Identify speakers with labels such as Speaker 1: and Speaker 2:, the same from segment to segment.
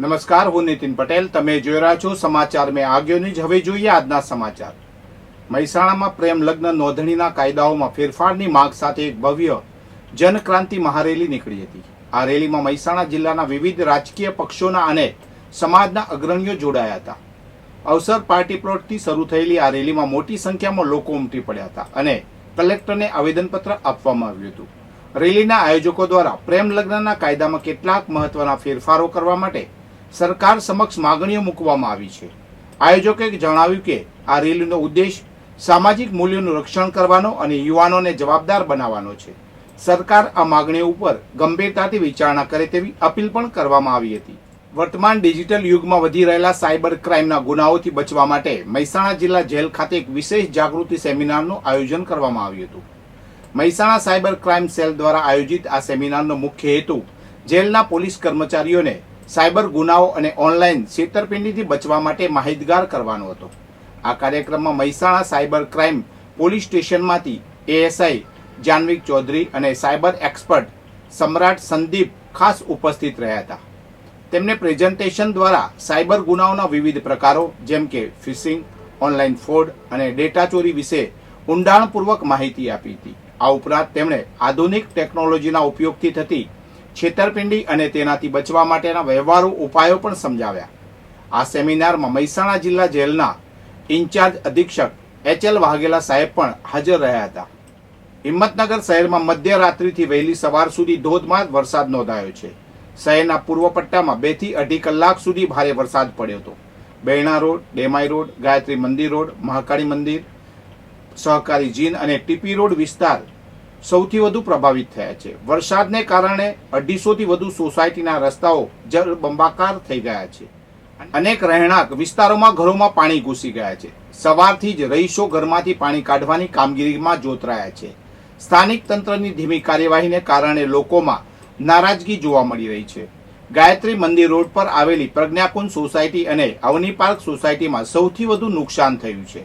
Speaker 1: નમસ્કાર, હું નીતિન પટેલ. તમે જોઈ રહ્યા છો સમાચાર મેં આગળની જ હવે જોઈએ આજના સમાચાર. મહેસાણામાં પ્રેમ લગ્ન નોંધણીના કાયદાઓમાં ફેરફારની માંગ સાથે એક ભવ્ય જનક્રાંતિ મહારેલી નીકળી હતી. આ રેલીમાં મહેસાણા જિલ્લાના વિવિધ રાજકીય પક્ષોના અને સમાજના અગ્રણીઓ જોડાયા હતા. અવસર પાર્ટી પ્લોટથી શરૂ થયેલી આ રેલીમાં મોટી સંખ્યામાં લોકો ઉમટી પડ્યા હતા અને કલેક્ટરને આવેદનપત્ર આપવામાં આવ્યું હતું. રેલીના આયોજકો દ્વારા પ્રેમ લગ્નના કાયદામાં કેટલાક મહત્વના ફેરફારો કરવા માટે સરકાર સમક્ષ માગણીઓ મૂકવામાં આવી છે. આયોજકે જણાવ્યું કે આ રેલીનો ઉદ્દેશ સામાજિક મૂલ્યોનું રક્ષણ કરવાનો અને યુવાનોને જવાબદાર બનાવવાનો છે. સરકાર આ માગણીઓ ઉપર ગંભીરતાથી વિચારણા કરે તેવી અપીલ પણ કરવામાં આવી હતી. વર્તમાન ડિજિટલ યુગમાં વધી રહેલા સાયબર ક્રાઇમના ગુનાઓથી બચવા માટે મહેસાણા જિલ્લા જેલ ખાતે એક વિશેષ જાગૃતિ સેમિનારનું આયોજન કરવામાં આવ્યું હતું. મહેસાણા સાયબર ક્રાઇમ સેલ દ્વારા આયોજિત આ સેમિનારનો મુખ્ય હેતુ જેલના પોલીસ કર્મચારીઓને સાયબર ગુનાઓ અને ઓનલાઈન છેતરપિંડીથી બચવા માટે માહિતગાર કરવાનો હતો. આ કાર્યક્રમમાં મહેસાણા સાયબર ક્રાઇમ પોલીસ સ્ટેશનમાંથી એએસઆઈ જાનવી ચૌધરી અને સાયબર એક્સપર્ટ સમ્રાટ સંદીપ ખાસ ઉપસ્થિત રહ્યા હતા. તેમને પ્રેઝન્ટેશન દ્વારા સાયબર ગુનાઓના વિવિધ પ્રકારો જેમ કે ફિશિંગ, ઓનલાઈન ફ્રોડ અને ડેટા ચોરી વિશે ઊંડાણપૂર્વક માહિતી આપી હતી. આ ઉપરાંત તેમણે આધુનિક ટેકનોલોજીના ઉપયોગથી થતી છેતરપિંડી અને તેનાથી બચવા માટેના વ્યવહારુ ઉપાયો પણ સમજાવ્યા. આ સેમિનારમાં મહેસાણા જિલ્લા જેલના ઇન્ચાર્જ અધિક્ષક એચ એલ વાઘેલા સાહેબ પણ હાજર રહ્યા હતા. હિંમતનગર શહેરમાં મધ્યરાત્રિથી વહેલી સવાર સુધી ધોધમાર વરસાદ નોંધાયો છે. શહેરના પૂર્વ પટ્ટામાં બેથી અઢી કલાક સુધી ભારે વરસાદ પડ્યો હતો. બહેણા રોડ, ડેમાઈ રોડ, ગાયત્રી મંદિર રોડ, મહાકાળી મંદિર, સહકારી જીન અને ટીપી રોડ વિસ્તાર સૌથી વધુ પ્રભાવિત થયા છે. વરસાદને કારણે અઢીસોથી વધુ સોસાયટીના રસ્તાઓ જળબંબાકાર થઈ ગયા છે. અનેક રહેણાંક વિસ્તારોમાં ઘરોમાં પાણી ઘૂસી ગયા છે. સવારથી જ રહીશો ઘરમાંથી પાણી કાઢવાની કામગીરીમાં જોતરાયા છે. સ્થાનિક તંત્રની ધીમી કાર્યવાહીને કારણે લોકોમાં નારાજગી જોવા મળી રહી છે. ગાયત્રી મંદિર રોડ પર આવેલી પ્રજ્ઞાકુંજ સોસાયટી અને અવની પાર્ક સોસાયટીમાં સૌથી વધુ નુકસાન થયું છે.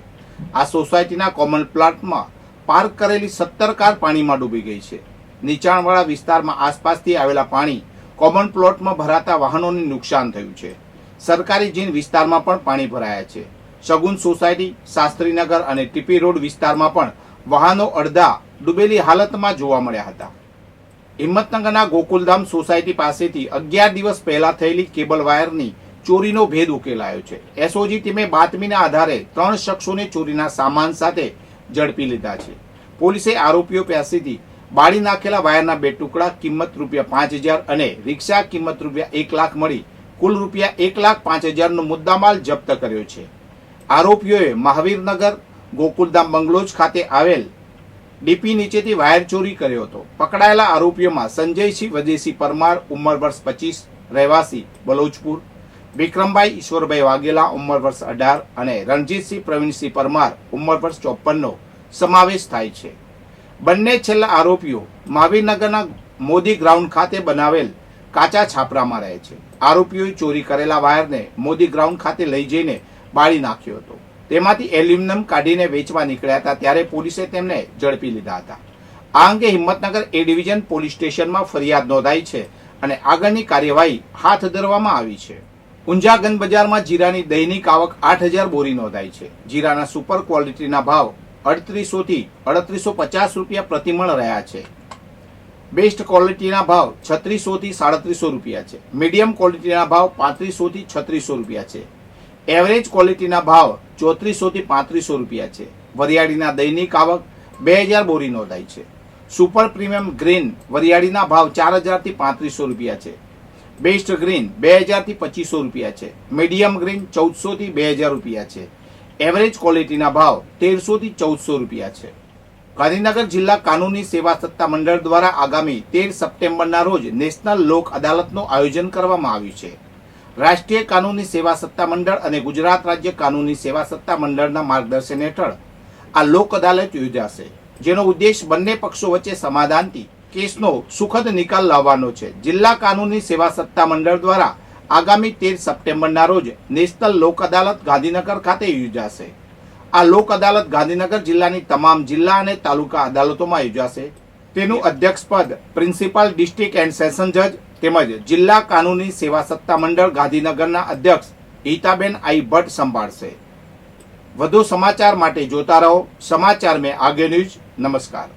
Speaker 1: આ સોસાયટીના કોમન પ્લોટમાં પાર્ક કરેલી સત્તર કાર પાણીમાં ડૂબી ગઈ છે. નીચાણવાળા વિસ્તારમાં આસપાસથી આવેલા પાણી કોમન પ્લોટમાં ભરાતા વાહનોને નુકસાન થયું છે. સરકારી જીન વિસ્તારમાં પણ પાણી ભરાયા છે. શગુન સોસાયટી, શાસ્ત્રીનગર અને ટીપી રોડ વિસ્તારમાં પણ વાહનો અડધા ડૂબેલી હાલતમાં જોવા મળ્યા હતા. હિંમતનગરના ગોકુલધામ સોસાયટી પાસેથી અગિયાર દિવસ પહેલા થયેલી કેબલ વાયરની ચોરીનો ભેદ ઉકેલાયો છે. એસઓજી ટીમે બાતમીના આધારે ત્રણ શખ્સોને ચોરીના સામાન સાથે ઝડપી લીધા છે. પોલીસે આરોપીઓ પાસેથી બાળી નાખેલા વાયરના બે ટુકડા, કિંમત રૂપિયા પાંચ હજાર અને રિક્ષા કિંમત રૂપિયા એક લાખ મળી, કુલ રૂપિયા એક લાખ પાંચ હજારનો મુદ્દામાલ જપ્ત કર્યો છે. આરોપીઓએ મહાવીરનગર ગોકુલધામ બંગલોજ ખાતે આવેલ ડીપી નીચેથી વાયર ચોરી કર્યો હતો. પકડાયેલા આરોપીઓમાં સંજયસિંહ વદેશી પરમાર, ઉંમર વર્ષ પચીસ, રહેવાસી, બલોચપુર વિક્રમભાઈ, ઈશ્વરભાઈ વાઘેલા, ઉંમર વર્ષ અઢાર અને રણજીતસિંહ, પ્રવીણસિંહ પરમાર, ઉંમર વર્ષ ચોપનનો સમાવેશ થાય છે. બંને છેલ્લા આરોપીઓ મહાવીરનગરના મોદી ગ્રાઉન્ડ ખાતે બનાવેલ કાચા છાપરામાં રહે છે. આરોપીઓએ ચોરી કરેલા વાયરને મોદી ગ્રાઉન્ડ ખાતે લઈ જઈને બાળી નાખ્યો હતો. તેમાંથી એલ્યુમિનિયમ કાઢીને વેચવા નીકળ્યા હતા ત્યારે પોલીસે તેમને ઝડપી લીધા હતા. આ અંગે હિંમતનગર એ ડિવિઝન પોલીસ સ્ટેશનમાં ફરિયાદ નોંધાઈ છે અને આગળની કાર્યવાહી હાથ ધરવામાં આવી છે. ઊંઝા ગંજ બજારમાં જીરાની દૈનિક આવક આઠ હજાર બોરી નોંધાઈ છે. જીરાના સુપર ક્વોલિટીના ભાવ અડત્રીસો થી અડત્રીસો પચાસ રૂપિયા પ્રતિમણ રહ્યા છે. બેસ્ટ ક્વોલિટીના ભાવ છત્રીસો થી સાડત્રીસો રૂપિયા છે. મીડિયમ ક્વોલિટીના ભાવ પાંત્રીસો થી છત્રીસો રૂપિયા છે. એવરેજ ક્વોલિટીના ભાવ ચોત્રીસો થી પાંત્રીસો રૂપિયા છે. વરિયાળીના દૈનિક આવક બે હજાર બોરી નોંધાઈ છે. સુપર પ્રીમિયમ ગ્રીન વરિયાળીના ભાવ ચાર હજારથી પાંત્રીસો રૂપિયા છે. બેસ્ટ ગ્રીન બે હજારથી પચીસો રૂપિયા છે. મીડિયમ ગ્રીન ચૌદસોથી બે હજાર રૂપિયા છે. એવરેજ ક્વોલિટીના ભાવ, તેરસોથી ચૌદસો રૂપિયા છે. ગાંધીનગર જિલ્લા કાનૂની સેવા સત્તા મંડળ દ્વારા આગામી તેર સપ્ટેમ્બરના રોજ નેશનલ લોક અદાલતનું આયોજન કરવામાં આવ્યું છે. રાષ્ટ્રીય કાનૂની સેવા સત્તા મંડળ અને ગુજરાત રાજ્ય કાનૂની સેવા સત્તા મંડળના માર્ગદર્શન હેઠળ આ લોક અદાલત યોજાશે, જેનો ઉદ્દેશ બંને પક્ષો વચ્ચે સમાધાનથી કેસનો સુખદ નિકાલ લાવવાનો છે. જિલ્લા કાનૂની સેવા સત્તા મંડળ દ્વારા આગામી તેર સપ્ટેમ્બરના રોજ નેશનલ લોક અદાલત ગાંધીનગર ખાતે યોજાશે. આ લોક અદાલત ગાંધીનગર જિલ્લાની તમામ જિલ્લા અને તાલુકા અદાલતોમાં યોજાશે. તેનું અધ્યક્ષપદ પ્રિન્સિપાલ ડિસ્ટ્રિક્ટ એન્ડ સેશન જજ તેમજ જિલ્લા કાનૂની સેવા સત્તા મંડળ ગાંધીનગરના અધ્યક્ષ હિતાબેન આઈ ભટ્ટ સંભાળશે. વધુ સમાચાર માટે જોતા રહો. સમાચાર મેં આગે ન્યૂઝ. નમસ્કાર.